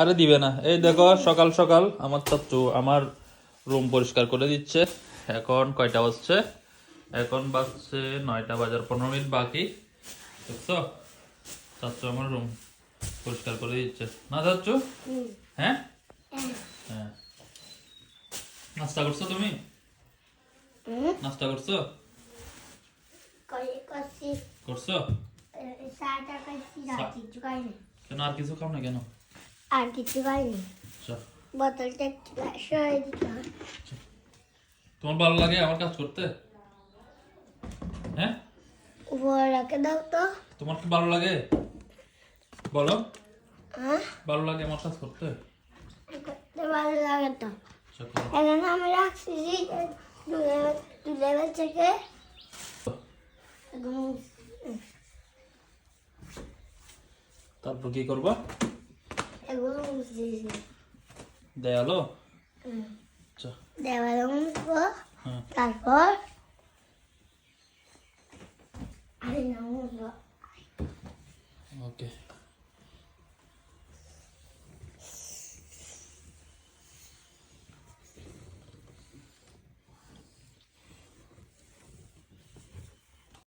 আরে দিবে না। এই দেখো সকাল সকাল আমার চাচ্চু আমার রুম পরিষ্কার করে দিচ্ছে। এখন কয়টা বাজছে? এখন বাজছে নয়টা বাজার পনেরো মিনিট বাকি দেখছ? চাচ্চু আমার রুম পরিষ্কার করে দিচ্ছে। না চাচ্চু হ্যাঁ? হ্যাঁ। হ্যাঁ। নাস্তা করছ তুমি? নাস্তা করছ? করছ। কেন আর কিছু খাও না কেন? আর কিছু আচ্ছা বোতলটা সরাই দিতে হয় তোমার ভালো লাগে আমার কাজ করতে? হ্যাঁ? উপরে রেখে দাও তো। তোমার কি ভালো লাগে? বলো। হ্যাঁ? ভালো লাগে আমার কাজ করতে? করতে ভালো লাগে তো। আচ্ছা। এখানে আমি রাখছি দু লেভেল থেকে তারপর কি করবা? Everyone's Disney. They are low? Mm. So. They long know. Okay.